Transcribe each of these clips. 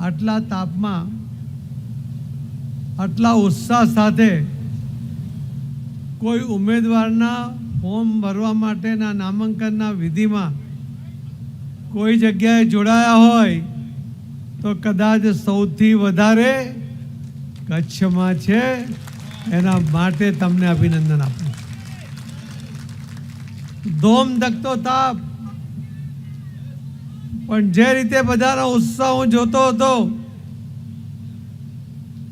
આટલા તાપમાં, આટલા ઉત્સાહ સાથે કોઈ ઉમેદવારના ફોર્મ ભરવા માટેના નામાંકનના વિધિમાં કોઈ જગ્યાએ જોડાયા હોય તો કદાચ સૌથી વધારે કચ્છમાં છે એના માટે તમને અભિનંદન આપું. ધોમ ધકતો તાપ. પણ જે રીતે બધાનો ઉત્સાહ હું જોતો હતો,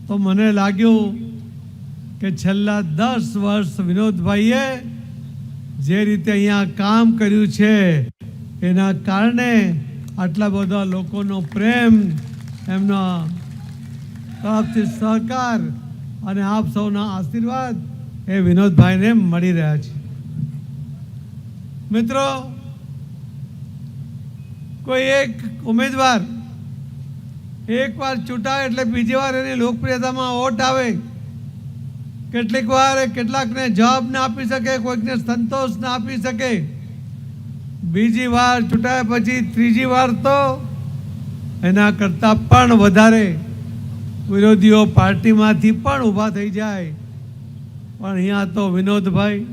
તો મને લાગ્યું કે છેલ્લા દસ વર્ષ વિનોદભાઈએ જે રીતે અહીંયા કામ કર્યું છે, એના કારણે આટલા બધા લોકોનો પ્રેમ, એમના તરફથી સહકાર અને આપ સૌના આશીર્વાદ એ વિનોદભાઈને મળી રહ્યા છે. મિત્રો કોઈ એક ઉમેદવાર એકવાર ચૂંટાય એટલે બીજી વાર એની લોકપ્રિયતામાં ઓટ આવે. કેટલીક વાર કેટલાકને જવાબ ના આપી શકે, કોઈકને સંતોષ ના આપી શકે. બીજી વાર ચૂંટાયા પછી ત્રીજી વાર તો એના કરતાં પણ વધારે વિરોધીઓ પાર્ટીમાંથી પણ ઊભા થઈ જાય. પણ અહીંયા તો વિનોદભાઈ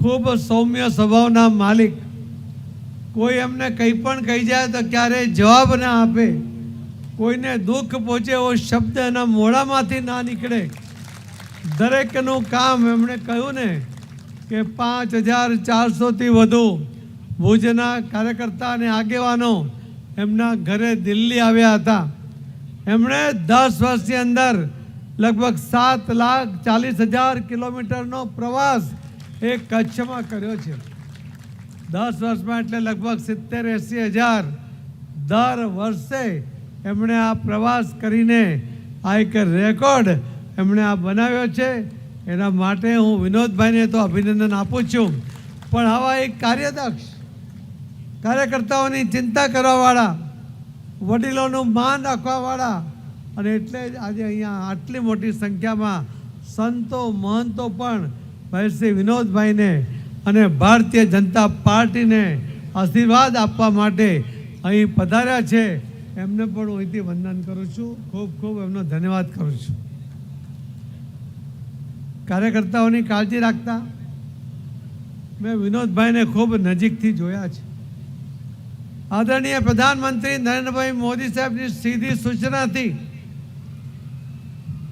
ખૂબ સૌમ્ય સ્વભાવના માલિક કોઈ એમને કંઈ પણ કહી જાય તો ક્યારેય જવાબ ના આપે. કોઈને દુઃખ પહોંચે એવો શબ્દ એના મોઢામાંથી ના નીકળે. દરેકનું કામ એમણે કહ્યું ને કે પાંચ હજાર ચારસોથી વધુ ભુજના કાર્યકર્તા અને આગેવાનો એમના ઘરે દિલ્હી આવ્યા હતા. એમણે દસ વર્ષની અંદર લગભગ સાત લાખ ચાલીસ હજાર કિલોમીટરનો પ્રવાસ એ કચ્છમાં કર્યો છે. દસ વર્ષમાં એટલે લગભગ સિત્તેર, એંસી હજાર દર વર્ષે એમણે આ પ્રવાસ કરીને આ એક રેકોર્ડ એમણે આ બનાવ્યો છે. એના માટે હું વિનોદભાઈને તો અભિનંદન આપું છું. પણ આવા એક કાર્યદક્ષ, કાર્યકર્તાઓની ચિંતા કરવાવાળા, વડીલોનું માન રાખવાવાળા અને એટલે જ આજે અહીંયા આટલી મોટી સંખ્યામાં સંતો, મહંતો પણ ભાઈ શ્રી વિનોદભાઈને અને ભારતીય જનતા પાર્ટીને આશીર્વાદ આપવા માટે અહીં પધાર્યા છે. એમને પણ અહીંથી વંદન કરું છું. ખૂબ ખૂબ એમનો ધન્યવાદ કરું છું. કાર્યકર્તાઓની કાળજી રાખતા મેં વિનોદભાઈને ખૂબ નજીકથી જોયા છે. આદરણીય પ્રધાનમંત્રી નરેન્દ્રભાઈ મોદી સાહેબની સીધી સૂચનાથી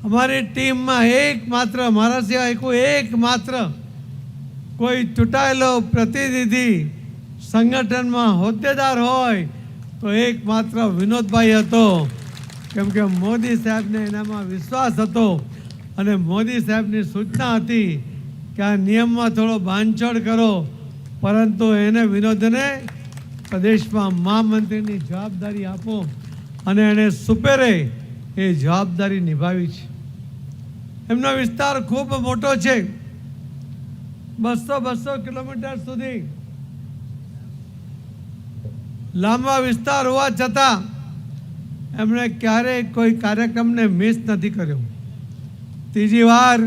અમારી ટીમમાં એકમાત્ર મારા સિવાય કોઈ એક માત્ર કોઈ ચૂંટાયેલો પ્રતિનિધિ સંગઠનમાં હોદ્દેદાર હોય, તો એક માત્ર વિનોદભાઈ હતો. કેમ કે મોદી સાહેબને એનામાં વિશ્વાસ હતો અને મોદી સાહેબની સૂચના હતી કે આ નિયમમાં થોડો બાંધછોડ કરો, પરંતુ એને વિનોદને પ્રદેશમાં મહામંત્રીની જવાબદારી આપો અને એણે સુપેરે એ જવાબદારી નિભાવી છે. એમનો વિસ્તાર ખૂબ મોટો છે. બસો બસો કિલોમીટર સુધી. લાંબા વિસ્તાર હોવા છતાં એમણે ક્યારેય કોઈ કાર્યક્રમને મિસ નથી કર્યો. ત્રીજી વાર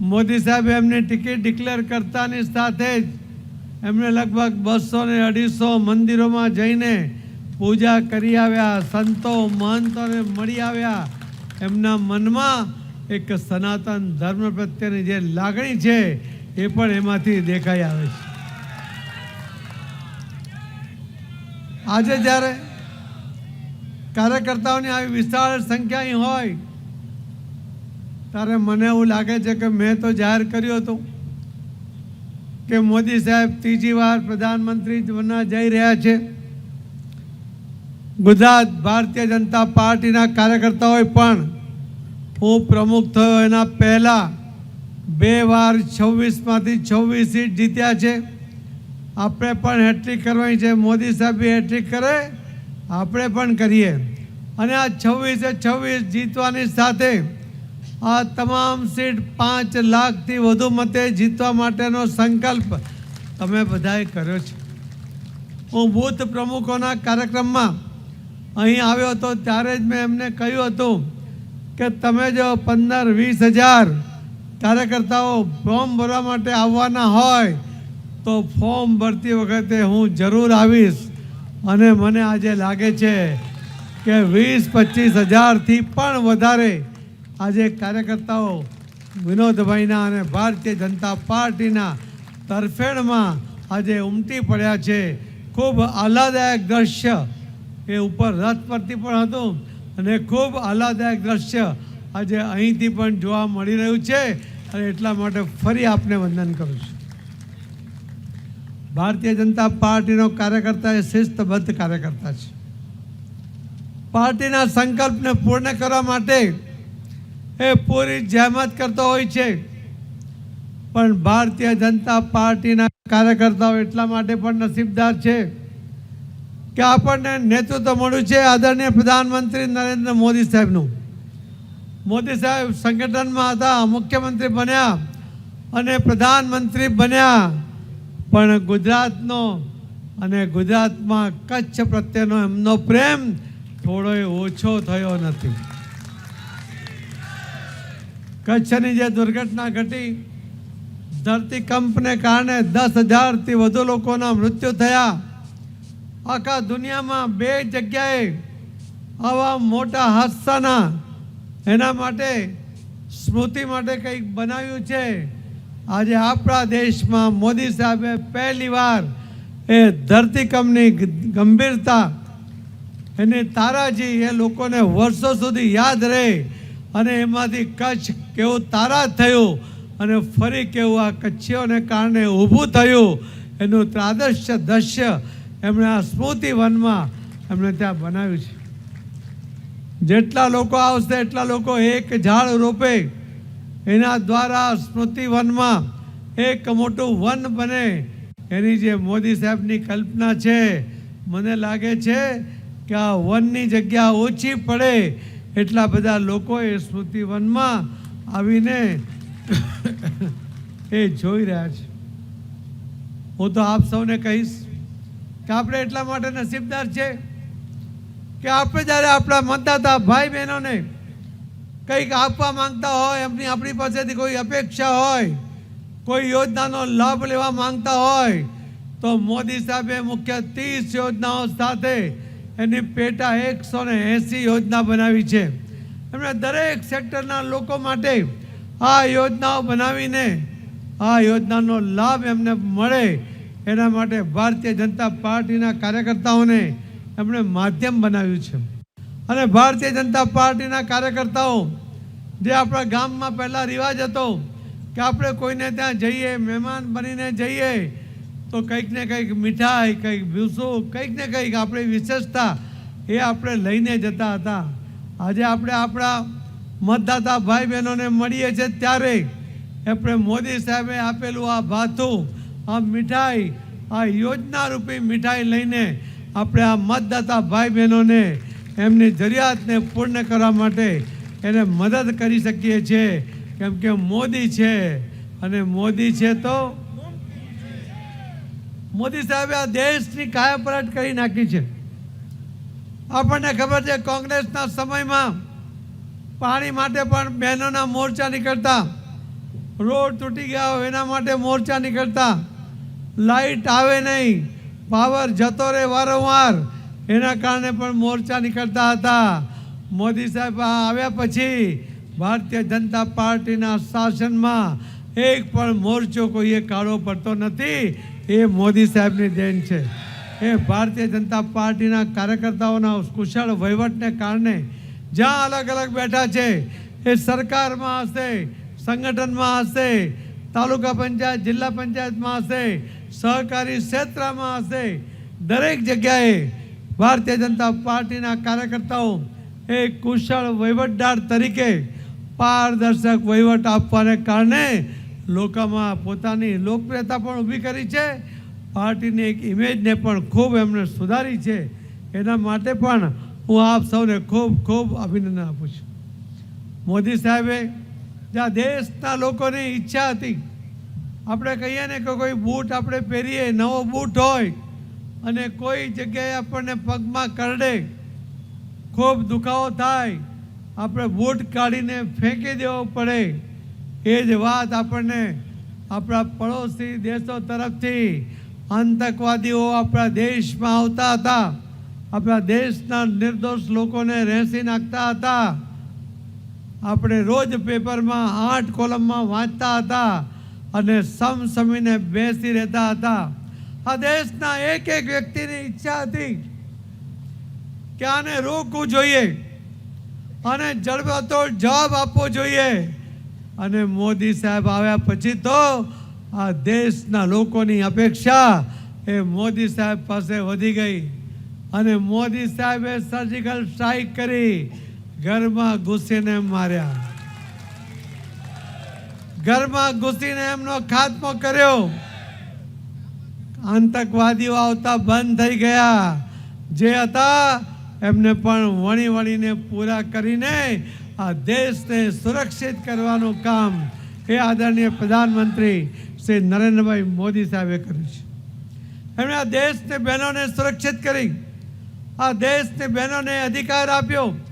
મોદી સાહેબે એમની ટિકિટ ડિક્લેર કરતાની સાથે જ એમણે લગભગ બસો ને અઢીસો મંદિરોમાં જઈને પૂજા કરી આવ્યા, સંતો, મહંતોને મળી આવ્યા. એમના મનમાં એક સનાતન ધર્મ પ્રત્યેની જે લાગણી છે એ પણ એમાંથી દેખાઈ આવે છે. આજે જ્યારે કાર્યકર્તાઓની આવી વિશાળ સંખ્યા અહીં હોય, ત્યારે મને એવું લાગે છે કે મેં તો જાહેર કર્યું હતું કે મોદી સાહેબ ત્રીજી વાર પ્રધાનમંત્રી બનવા જઈ રહ્યા છે. ગુજરાત ભારતીય જનતા પાર્ટીના કાર્યકર્તાઓએ પણ હું પ્રમુખ થયો એના પહેલાં બે વાર છવ્વીસમાંથી છવ્વીસ સીટ જીત્યા છે. આપણે પણ હેટ્રિક કરવાની છે. મોદી સાહેબ હેટ્રિક કરે. આપણે પણ કરીએ. અને આ છવ્વીસે છવ્વીસ જીતવાની સાથે આ તમામ સીટ પાંચ લાખથી વધુ મતે જીતવા માટેનો સંકલ્પ તમે બધાએ કર્યો છે. હું બૂથ પ્રમુખોના કાર્યક્રમમાં અહીં આવ્યો હતો ત્યારે જ મેં એમને કહ્યું હતું કે તમે જો પંદર વીસ હજાર કાર્યકર્તાઓ ફોર્મ ભરવા માટે આવવાના હોય તો ફોર્મ ભરતી વખતે હું જરૂર આવીશ. અને મને આજે લાગે છે કે વીસ પચીસ હજારથી પણ વધારે આજે કાર્યકર્તાઓ વિનોદભાઈના અને ભારતીય જનતા પાર્ટીના તરફેણમાં આજે ઉમટી પડ્યા છે. ખૂબ આહલાદાયક દ્રશ્ય. એ ઉપર રથ પરથી પણ હતું અને ખૂબ આહલાદાયક દ્રશ્ય. આજે અહીંથી પણ જોવા મળી રહ્યું છે અને એટલા માટે ફરી આપને વંદન કરું છું. ભારતીય જનતા પાર્ટીનો કાર્યકર્તા એ શિસ્તબદ્ધ કાર્યકર્તા છે. પાર્ટીના સંકલ્પને પૂર્ણ કરવા માટે એ પૂરી જહેમત કરતો હોય છે. પણ ભારતીય જનતા પાર્ટીના કાર્યકર્તાઓ એટલા માટે પણ નસીબદાર છે કે આપણને નેતૃત્વ મળ્યું છે આદરણીય પ્રધાનમંત્રી નરેન્દ્ર મોદી સાહેબનું. મોદી સાહેબ સંગઠનમાં હતા, મુખ્યમંત્રી બન્યા અને પ્રધાનમંત્રી બન્યા. પણ ગુજરાતનો અને ગુજરાતમાં કચ્છ પ્રત્યેનો એમનો પ્રેમ થોડોય ઓછો થયો નથી. કચ્છની જે દુર્ઘટના ઘટી ધરતીકંપને કારણે દસ હજારથી વધુ લોકોના મૃત્યુ થયા. આખા દુનિયામાં બે જગ્યાએ આવા મોટા હાદસાના એના માટે, સ્મૃતિ માટે કંઈક બનાવ્યું છે. આજે આપણા દેશમાં મોદી સાહેબે પહેલીવાર એ ધરતીકંપની ગંભીરતા, એની તારાજી એ લોકોને વર્ષો સુધી યાદ રહે અને એમાંથી કચ્છ કેવું તારા થયું અને ફરી કેવું આ કચ્છીઓને કારણે ઊભું થયું, એનું ત્રાદશ્ય દ્રશ્ય એમણે આ સ્મૃતિ વનમાં એમણે ત્યાં બનાવ્યું છે. જેટલા લોકો આવશે, એટલા લોકો એક ઝાડ રોપે. એના દ્વારા સ્મૃતિ વનમાં એક મોટું વન બને. એની જે મોદી સાહેબની કલ્પના છે, મને લાગે છે કે આ વનની જગ્યા ઓછી પડે એટલા બધા લોકો એ સ્મૃતિ વનમાં આવીને એ જોઈ રહ્યા છે. હું તો આપ સૌને કહીશ કે આપણે એટલા માટે નસીબદાર છે. કે આપણે જ્યારે આપણા મતદાતા ભાઈ બહેનોને કંઈક આપવા માંગતા હોય, એમની આપણી પાસેથી કોઈ અપેક્ષા હોય, કોઈ યોજનાનો લાભ લેવા માંગતા હોય, તો મોદી સાહેબે મુખ્ય ત્રીસ યોજનાઓ સાથે એની પેટા એકસો ને એંસી યોજના બનાવી છે. એમણે દરેક સેક્ટરના લોકો માટે આ યોજનાઓ બનાવીને આ યોજનાનો લાભ એમને મળે. એના માટે ભારતીય જનતા પાર્ટીના કાર્યકર્તાઓને એમણે માધ્યમ બનાવ્યું છે. અને ભારતીય જનતા પાર્ટીના કાર્યકર્તાઓ, જે આપણા ગામમાં પહેલાં રિવાજ હતો કે આપણે કોઈને ત્યાં જઈએ, મહેમાન બનીને જઈએ, તો કંઈક ને કંઈક મીઠાઈ, કંઈક ભૂસું, કંઈક ને કંઈક આપણી વિશેષતા એ આપણે લઈને જતા હતા. આજે આપણે આપણા મતદાતા ભાઈ બહેનોને મળીએ છીએ ત્યારે આપણે મોદી સાહેબે આપેલું આ ભાથું આ મીઠાઈ, આ યોજના રૂપી મીઠાઈ લઈને આપણે આ મતદાતા ભાઈ બહેનોને એમની જરૂરિયાતને પૂર્ણ કરવા માટે એને મદદ કરી શકીએ છીએ. કેમ કે મોદી છે અને મોદી છે તો મોદી સાહેબે આ દેશની કાયાપલટ કરી નાખી છે. આપણને ખબર છે કોંગ્રેસના સમયમાં પાણી માટે પણ બહેનોના મોરચા નીકળતા. રોડ તૂટી ગયા એના માટે મોરચા નીકળતા. લાઈટ આવે નહીં. પાવર જતો રહે વારંવાર. એના કારણે પણ મોરચા નીકળતા હતા. મોદી સાહેબ આવ્યા પછી ભારતીય જનતા પાર્ટીના શાસનમાં એક પણ મોરચો કોઈએ કાઢવો પડતો નથી. એ મોદી સાહેબની દેન છે. એ ભારતીય જનતા પાર્ટીના કાર્યકર્તાઓના કુશળ વહીવટને કારણે જ્યાં અલગ અલગ બેઠા છે, એ સરકારમાં હશે, સંગઠનમાં હશે, તાલુકા પંચાયત, જિલ્લા પંચાયતમાં હશે સહકારી ક્ષેત્રમાં હશે. દરેક જગ્યાએ ભારતીય જનતા પાર્ટીના કાર્યકર્તાઓ એક કુશળ વહીવટદાર તરીકે પારદર્શક વહીવટ આપવાને કારણે લોકોમાં પોતાની લોકપ્રિયતા પણ ઊભી કરી છે. પાર્ટીની એક ઇમેજને પણ ખૂબ એમણે સુધારી છે. એના માટે પણ હું આપ સૌને ખૂબ ખૂબ અભિનંદન આપું છું. મોદી સાહેબે જ્યાં દેશના લોકોની ઈચ્છા હતી આપણે કહીએ ને કે કોઈ બૂટ આપણે પહેરીએ, નવો બૂટ હોય અને કોઈ જગ્યાએ આપણને પગમાં કરડે, ખૂબ દુખાવો થાય, આપણે બૂટ કાઢીને ફેંકી દેવો પડે. એ જ વાત આપણને આપણા પડોશી દેશો તરફથી આતંકવાદીઓ આપણા દેશમાં આવતા હતા. આપણા દેશના નિર્દોષ લોકોને રહેસી નાખતા હતા. આપણે રોજ પેપરમાં આઠ કોલમમાં વાંચતા હતા. અને સમસમીને બેસી રહેતા હતા. આ દેશના એક એક વ્યક્તિની ઈચ્છા હતી કે આને રોકવું જોઈએ અને જડબાતોડ જવાબ આપવો જોઈએ. અને મોદી સાહેબ આવ્યા પછી તો આ દેશના લોકોની અપેક્ષા એ મોદી સાહેબ પાસે વધી ગઈ. અને મોદી સાહેબે સર્જિકલ સ્ટ્રાઇક કરી, ઘરમાં ઘૂસીને માર્યા. ઘરમાં ઘૂસીને એમનો ખાત્મો કર્યો. આતંકવાદીઓ આવતા બંધ થઈ ગયા. જે હતા, એમને પણ વણી વણીને પૂરા કરીને આ દેશને સુરક્ષિત કરવાનું કામ એ આદરણીય પ્રધાનમંત્રી શ્રી નરેન્દ્રભાઈ મોદી સાહેબે કર્યું છે. એમણે આ દેશને બહેનોને સુરક્ષિત કરી. આ દેશને બહેનોને અધિકાર આપ્યો.